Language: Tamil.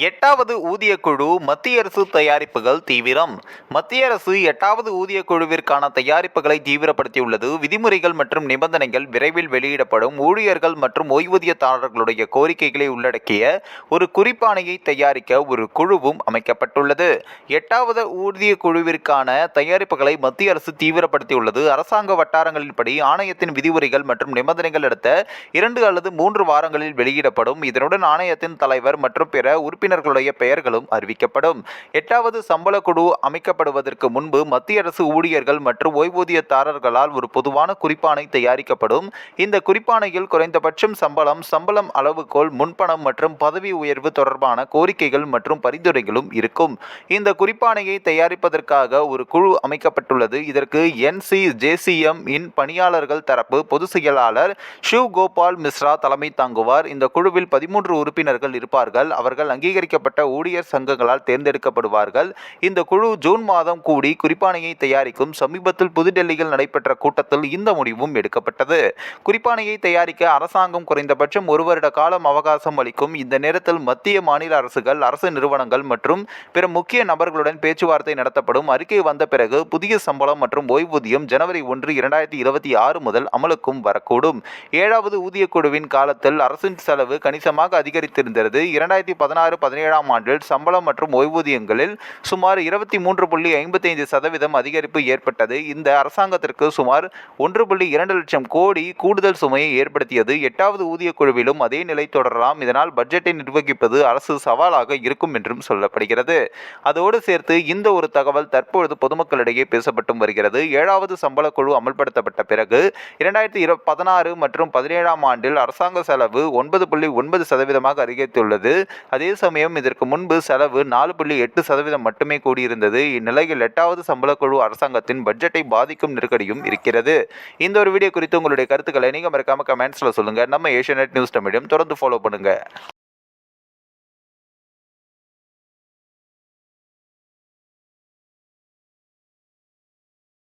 எட்டாவது ஊதிய குழு மத்திய அரசு தயாரிப்புகள் தீவிரம். மத்திய அரசு எட்டாவது ஊதியக்குழுவிற்கான தயாரிப்புகளை தீவிரப்படுத்தியுள்ளது. விதிமுறைகள் மற்றும் நிபந்தனைகள் விரைவில் வெளியிடப்படும். ஊழியர்கள் மற்றும் ஓய்வூதியதாரர்களுடைய கோரிக்கைகளை உள்ளடக்கிய ஒரு குறிப்பாணையை தயாரிக்க ஒரு குழுவும் அமைக்கப்பட்டுள்ளது. எட்டாவது ஊதிய குழுவிற்கான தயாரிப்புகளை மத்திய அரசு தீவிரப்படுத்தியுள்ளது. அரசாங்க வட்டாரங்களின்படி ஆணையத்தின் விதிமுறைகள் மற்றும் நிபந்தனைகள் அடுத்த இரண்டு அல்லது மூன்று வாரங்களில் வெளியிடப்படும். இதனுடன் ஆணையத்தின் தலைவர் மற்றும் பிற உறுப்பினர்களுடைய பெயர்களும் அறிவிக்கப்படும். எட்டாவது சம்பள குழு அமைக்கப்படுவதற்கு முன்பு மத்திய அரசு ஊழியர்கள் மற்றும் ஓய்வூதியதாரர்களால் ஒரு பொதுவான குறிப்பானை தயாரிக்கப்படும். இந்த குறிப்பானையில் குறைந்தபட்சம் சம்பளம் சம்பளம் அளவுகோல் முன்பணம் மற்றும் பதவி உயர்வு தொடர்பான கோரிக்கைகள் மற்றும் பரிந்துரைகளும் இருக்கும். இந்த குறிப்பானையை தயாரிப்பதற்காக ஒரு குழு அமைக்கப்பட்டுள்ளது. இதற்கு என்சி ஜேசிஎம் இன் பணியாளர்கள் தரப்பு பொதுச் செயலாளர் ஷிவ் கோபால் மிஸ்ரா தலைமை தாங்குவார். இந்த குழுவில் பதிமூன்று உறுப்பினர்கள் இருப்பார்கள். அவர்கள் அங்கீகரிக்கப்பட்ட ஊழியர் சங்கங்களால் தேர்ந்தெடுக்கப்படுவார்கள். இந்த குழு ஜூன் மாதம் கூடி குறிப்பானையை தயாரிக்கும். சமீபத்தில் புதுடெல்லியில் நடைபெற்ற கூட்டத்தில் இந்த முடிவும் எடுக்கப்பட்டது. குறிப்பானையை தயாரிக்க அரசாங்கம் குறைந்தபட்சம் ஒரு வருட காலம் அவகாசம் அளிக்கும். இந்த நேரத்தில் மத்திய மாநில அரசுகள் அரசு நிறுவனங்கள் மற்றும் பிற முக்கிய நபர்களுடன் பேச்சுவார்த்தை நடத்தப்படும். அறிக்கை வந்த பிறகு புதிய சம்பளம் மற்றும் ஓய்வூதியம் ஜனவரி ஒன்று இரண்டாயிரத்தி இருபத்தி ஆறு முதல் அமலுக்கும் வரக்கூடும். ஏழாவது ஊதிய குழுவின் காலத்தில் அரசின் செலவு கணிசமாக அதிகரித்திருந்தது. இரண்டாயிரத்தி பதினாறு பதினேழாம் ஆண்டில் சம்பளம் மற்றும் ஓய்வூதியங்களில் சுமார் இருபத்தி மூன்று புள்ளி ஐம்பத்தைந்து சதவீதம் அதிகரிப்பு ஏற்பட்டது. இந்த அரசாங்கத்திற்கு சுமார் ஒன்று புள்ளி இரண்டு லட்சம் கோடி கூடுதல் சுமையை ஏற்படுத்தியது. எட்டாவது ஊதிய குழுவிலும் அதே நிலை தொடரலாம். இதனால் பட்ஜெட்டை நிர்வகிப்பது அரசு சவாலாக இருக்கும் என்றும் சொல்லப்படுகிறது. அதோடு சேர்த்து இந்த ஒரு தகவல் தற்பொழுது பொதுமக்களிடையே பேசப்பட்டும் வருகிறது. ஏழாவது சம்பள குழு அமல்படுத்தப்பட்ட பிறகு இரண்டாயிரத்தி இரு பதினாறு மற்றும் பதினேழாம் ஆண்டில் அரசாங்க செலவு ஒன்பது புள்ளி ஒன்பது சதவீதமாக அதிகரித்துள்ளது. அதே சமயம் இதற்கு முன்பு செலவு நாலு புள்ளி எட்டு சதவீதம் மட்டுமே கூடியிருந்தது. இந்நிலையில் எட்டாவது சம்பள குழு அரசாங்கத்தின் பட்ஜெட்டை பாதிக்கும் நெருக்கடியும் இருக்கிறது. இந்த ஒரு வீடியோ குறித்து உங்களுடைய கருத்துக்களை நீங்கள் மறக்காம கமெண்ட்ஸில் சொல்லுங்கள் நம்ம ஏஷியநெட் நியூஸ் தமிழையும் தொடர்ந்து ஃபாலோ பண்ணுங்கள்